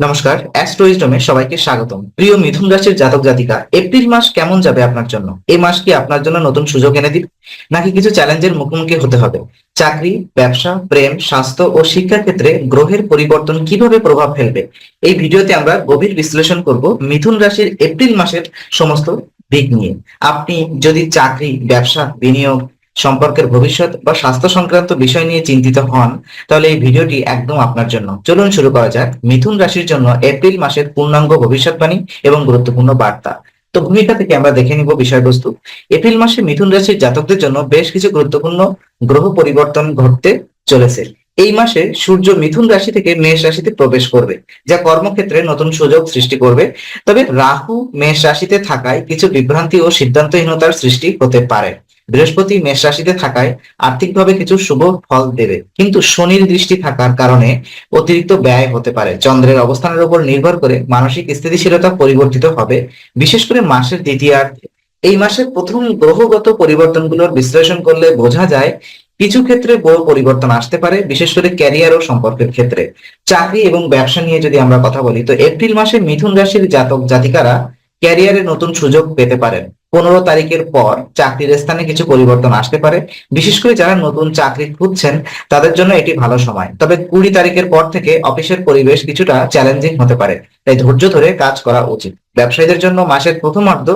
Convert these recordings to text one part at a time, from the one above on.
নমস্কার অ্যাস্ট্রোইজমে সবাইকে স্বাগতম। প্রিয় মিথুন রাশির জাতক জাতিকা, এপ্রিল মাস কেমন যাবে আপনার জন্য? এই মাস কি আপনার জন্য নতুন সুযোগ এনে দিবে? নাকি কিছু চ্যালেঞ্জের মুখোমুখি হতে হবে? চাকরি, ব্যবসা, প্রেম, স্বাস্থ্য ও শিক্ষা ক্ষেত্রে গ্রহের পরিবর্তন কীভাবে প্রভাব ফেলবে? এই ভিডিওতে আমরা গভীর বিশ্লেষণ করব মিথুন রাশির এপ্রিল মাসের সমস্ত দিক নিয়ে। আপনি যদি চাকরি, ব্যবসা, বিনিয়োগ সম্পর্কের ভবিষ্যৎ বা স্বাস্থ্য সংক্রান্ত বিষয় নিয়ে চিন্তিত হন, তাহলে এই ভিডিওটি একদম আপনার জন্য। চলুন শুরু করা যাক। মিথুন রাশির জন্য এপ্রিল মাসের পূর্ণাঙ্গ ভবিষ্যৎবাণী এবং গুরুত্বপূর্ণ বার্তা। তো ভূমিকা থেকে আমরা দেখে নিব বিষয়বস্তু। এপ্রিল মাসে মিথুন রাশির জাতকদের জন্য বেশ কিছু গুরুত্বপূর্ণ গ্রহ পরিবর্তন ঘটতে চলেছে। এই মাসে সূর্য মিথুন রাশি থেকে মেষ রাশিতে প্রবেশ করবে, যা কর্মক্ষেত্রে নতুন সুযোগ সৃষ্টি করবে। তবে রাহু মেষ রাশিতে থাকায় কিছু বিভ্রান্তি ও সিদ্ধান্তহীনতার সৃষ্টি হতে পারে। বৃহস্পতি মেষ রাশিতে থাকায় আর্থিকভাবে কিছু শুভ ফল দেবে। কিন্তু শনির দৃষ্টি থাকার কারণে অতিরিক্ত ব্যয় হতে পারে। চন্দ্রের অবস্থানের উপর নির্ভর করে মানসিক স্থিতিশীলতা পরিবর্তিত হবে। বিশেষ করে মাসের দ্বিতীয়ার্ধে। এই মাসের প্রথম গ্রহগত পরিবর্তনগুলোর বিশ্লেষণ করলে বোঝা যায় কিছু ক্ষেত্রে বড় পরিবর্তন আসতে পারে, বিশেষ করে ক্যারিয়ার ও সম্পর্কের ক্ষেত্রে। চাকরি এবং ব্যবসা নিয়ে যদি আমরা কথা বলি, তো এপ্রিল মাসে মিথুন রাশির জাতক জাতিকারা ক্যারিয়ারে নতুন সুযোগ পেতে পারেন। পনেরো তারিখের পর চাকরির স্থানে কিছু পরিবর্তন আসতে পারে। বিশেষ করে যারা নতুন চাকরি খুঁজছেন, তাদের জন্য এটি ভালো সময়। তবে কুড়ি তারিখের পর থেকে অফিসের পরিবেশ কিছুটা চ্যালেঞ্জিং হতে পারে। তাই ধৈর্য ধরে কাজ করা উচিত। ব্যবসায়ীদের জন্য মাসের প্রথমার্ধ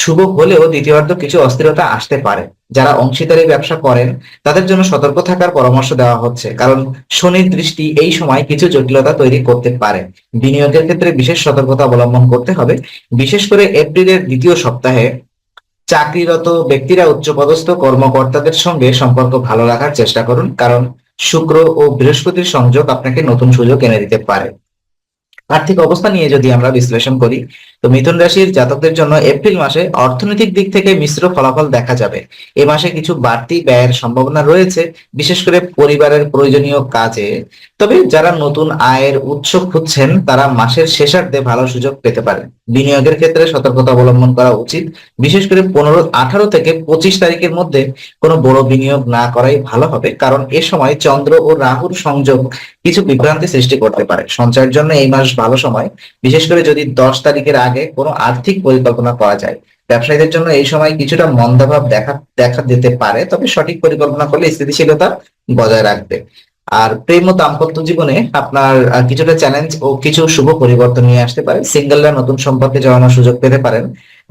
শুভ হলেও দ্বিতীয়ার্ধ কিছু অস্থিরতা আসতে পারে। যারা অংশীদারি ব্যবসা করেন, তাদের জন্য সতর্ক থাকার পরামর্শ দেওয়া হচ্ছে, কারণ শনির দৃষ্টি এই সময় কিছু জটিলতা তৈরি করতে পারে। বিনিয়োগের ক্ষেত্রে বিশেষ সতর্কতা অবলম্বন করতে হবে। বিশেষ করে এপ্রিলের দ্বিতীয় সপ্তাহে চাকরিরত ব্যক্তিরা উচ্চপদস্থ কর্মকর্তাদের সঙ্গে সম্পর্ক ভালো রাখার চেষ্টা করুন, কারণ শুক্র ও বৃহস্পতির সংযোগ আপনাকে নতুন সুযোগ এনে দিতে পারে। আর্থিক অবস্থা নিয়ে যদি আমরা বিশ্লেষণ করি, তো মিথুন রাশির জাতকদের জন্য এপ্রিল মাসে অর্থনৈতিক দিক থেকে মিশ্র ফলাফল দেখা যাবে। এ মাসে কিছু বাড়তি ব্যয়ের সম্ভাবনা রয়েছে, বিশেষ করে পরিবারের প্রয়োজনীয় কাজে। তবে যারা নতুন আয়ের উৎস খুঁজছেন, তারা মাসের শেষার্ধে ভালো সুযোগ পেতে পারেন বিনিয়োগের ক্ষেত্রে সতর্কতা অবলম্বন করা উচিত। বিশেষ করে পনেরো, আঠারো থেকে পঁচিশ তারিখের মধ্যে কোনো বড় বিনিয়োগ না করাই ভালো হবে, কারণ এ সময় চন্দ্র ও রাহুর সংযোগ কিছু বিভ্রান্তি সৃষ্টি করতে পারে। সঞ্চয়ের জন্য এই মাস ভালো সময়। বিশেষ করে যদি দশ তারিখের আগে কোনো আর্থিক পরিকল্পনা করা যায়। ব্যবসায়ীদের জন্য এই সময় কিছুটা মন্দাভাব দেখা দেখা দিতে পারে, তবে সঠিক পরিকল্পনা করলে স্থিতিশীলতা বজায় রাখবে। আর প্রেম ও দাম্পত্য জীবনে আপনার কিছুটা চ্যালেঞ্জ ও কিছু শুভ পরিবর্তন নিয়ে আসতে পারে। সিঙ্গেলরা নতুন সম্পর্কে জড়ানোর সুযোগ পেতে পারেন।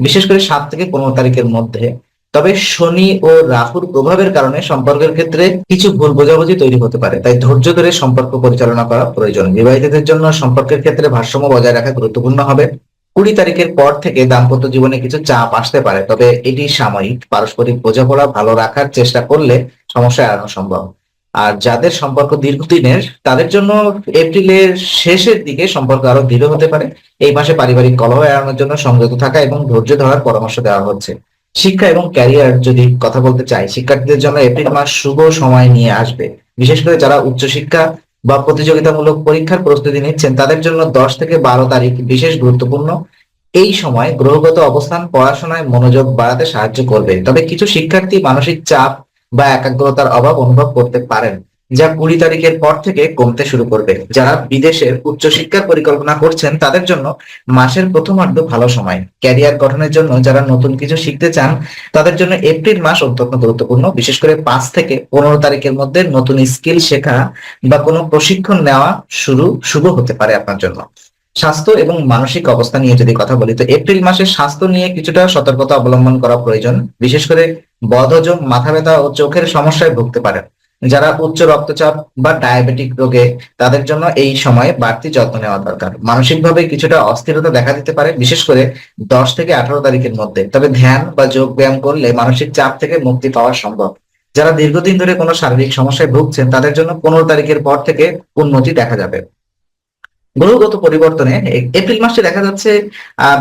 বিশেষ করে সাত থেকে পনেরো তারিখের মধ্যে। তবে শনি ও রাহুর প্রভাবের কারণে সম্পর্কের ক্ষেত্রে কিছু ভুল বোঝাবুঝি তৈরি হতে পারে, তাই ধৈর্য ধরে সম্পর্ক পরিচালনা করা প্রয়োজন। বিবাহিতদের জন্য সম্পর্কের ক্ষেত্রে ভারসাম্য বজায় রাখা গুরুত্বপূর্ণ হবে। কুড়ি তারিখের পর থেকে দাম্পত্য জীবনে কিছু চাপ আসতে পারে, তবে এটি সাময়িক। পারস্পরিক বোঝাপড়া ভালো রাখার চেষ্টা করলে সমস্যা এড়ানো সম্ভব। আর যাদের সম্পর্ক দীর্ঘদিনের, তাদের জন্য এপ্রিলের শেষের দিকে সম্পর্ক আরও দৃঢ় হতে পারে। এই মাসে পারিবারিক কলহ এড়ানোর জন্য সংযত থাকা এবং ধৈর্য ধরার পরামর্শ দেওয়া হচ্ছে। শিক্ষা এবং ক্যারিয়ার যদি কথা বলতে চাই, শিক্ষার্থীদের জন্য এপ্রিল মাস শুভ সময় নিয়ে আসবে। বিশেষ করে যারা উচ্চশিক্ষা বা প্রতিযোগিতামূলক পরীক্ষার প্রস্তুতি নিচ্ছেন, তাদের জন্য দশ থেকে বারো তারিখ বিশেষ গুরুত্বপূর্ণ। এই সময় গ্রহগত অবস্থান, পড়াশোনায় মনোযোগ বাড়াতে সাহায্য করবে। তবে কিছু শিক্ষার্থী মানসিক চাপ বা একাগ্রতার অভাব অনুভব করতে পারেন। যা কুড়ি তারিখের পর থেকে কমতে শুরু করবে। যারা বিদেশের উচ্চশিক্ষার পরিকল্পনা করছেন, তাদের জন্য মাসের প্রথমার্ধ ভালো সময়। ক্যারিয়ার গঠনের জন্য যারা নতুন কিছু শিখতে চান, তাদের জন্য এপ্রিল মাস অত্যন্ত গুরুত্বপূর্ণ। বিশেষ করে পাঁচ থেকে পনেরো তারিখের মধ্যে নতুন স্কিল শেখা বা কোনো প্রশিক্ষণ নেওয়া শুরু, শুভ হতে পারে আপনার জন্য। স্বাস্থ্য এবং মানসিক অবস্থা নিয়ে যদি কথা বলি, তো এপ্রিল মাসে স্বাস্থ্য নিয়ে কিছুটা সতর্কতা অবলম্বন করা প্রয়োজন। বিশেষ করে বদহজম মাথা ব্যথা ও চোখের সমস্যায় ভুগতে পারেন। যারা উচ্চ রক্তচাপ বা ডায়াবেটিক রোগে, তাদের জন্য এই সময়ে বাড়তি যত্ন নেওয়া দরকার। মানসিকভাবে কিছুটা অস্থিরতা দেখা দিতে পারে, বিশেষ করে দশ থেকে আঠারো তারিখের মধ্যে। তবে ধ্যান বা যোগ ব্যায়াম করলে মানসিক চাপ থেকে মুক্তি পাওয়া সম্ভব। যারা দীর্ঘদিন ধরে কোনো শারীরিক সমস্যায় ভুগছেন, তাদের জন্য পনেরো তারিখের পর থেকে উন্নতি দেখা যাবে। গ্রহগত পরিবর্তনে এপ্রিল মাসে দেখা যাচ্ছে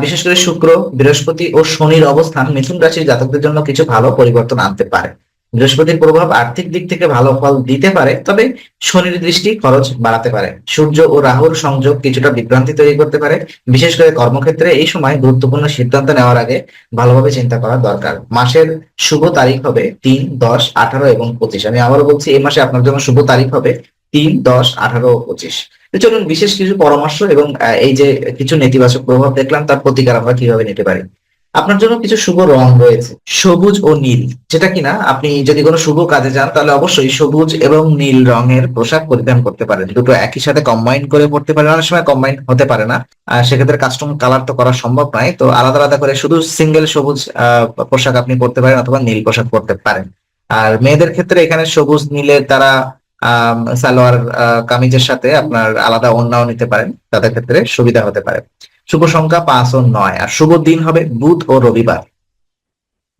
বিশেষ করে শুক্র, বৃহস্পতি ও শনির অবস্থান মিথুন রাশির জাতকদের জন্য কিছু ভালো পরিবর্তন আনতে পারে। বৃহস্পতির প্রভাব আর্থিক দিক থেকে ভালো ফল দিতে পারে, তবে শনির দৃষ্টি খরচ বাড়াতে পারে। সূর্য ও রাহুর সংযোগ কিছুটা বিভ্রান্তি তৈরি করতে পারে। বিশেষ করে কর্মক্ষেত্রে এই সময় গুরুত্বপূর্ণ সিদ্ধান্ত নেওয়ার আগে ভালোভাবে চিন্তা করা দরকার। মাসের শুভ তারিখ হবে তিন, দশ, আঠারো এবং পঁচিশ। আমি আবারও বলছি, এই মাসে আপনার জন্য শুভ তারিখ হবে তিন, দশ, আঠারো পঁচিশ। চলুন, বিশেষ কিছু পরামর্শ এবং এই যে কিছু নেতিবাচক প্রভাব দেখলাম, তার প্রতিকার আমরা কীভাবে নিতে পারি? আপনার জন্য কিছু শুভ রং রয়েছে। সবুজ ও নীল, যেটা কিনা আপনি যদি কোনো শুভ কাজে যান, তাহলে অবশ্যই সবুজ এবং নীল রঙের পোশাক পরিধান করতে পারেন। দুটো একই সাথে কম্বাইন করে পড়তে পারেন। অনেক সময় কম্বাইন হতে পারে না। আর সেক্ষেত্রে কাস্টম কালার তো করা সম্ভব নয়। তো আলাদা আলাদা করে শুধু সিঙ্গেল সবুজ পোশাক আপনি পরতে পারেন অথবা নীল পোশাক পরতে পারেন। আর মেয়েদের ক্ষেত্রে এখানে সবুজ নীলের তারা সালোয়ার কামিজের সাথে আপনার আলাদা ওড়নাও নিতে পারেন। তাদের ক্ষেত্রে সুবিধা হতে পারে। শুভ সংখ্যা পাঁচ ও নয়। আর শুভ দিন হবে বুধ ও রবিবার।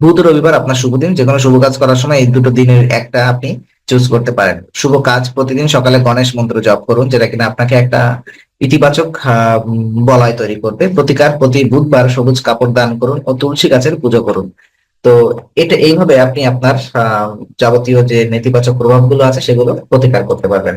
বুধ রবিবার আপনার শুভ দিন। যে কোনো শুভ কাজ করার সময় এই দুটো দিনের একটা আপনি চুজ করতে পারেন। শুভ কাজ প্রতিদিন সকালে গণেশ মন্ত্র জপ করুন, যেটা কিনা আপনাকে একটা ইতিবাচক বলয় তৈরি করবে। প্রতিকার প্রতি বুধবার সবুজ কাপড় দান করুন ও তুলসী গাছের পুজো করুন। তো এটা এইভাবে আপনি আপনার যাবতীয় যে নেতিবাচক প্রভাবগুলো আছে সেগুলো প্রতিকার করতে পারবেন।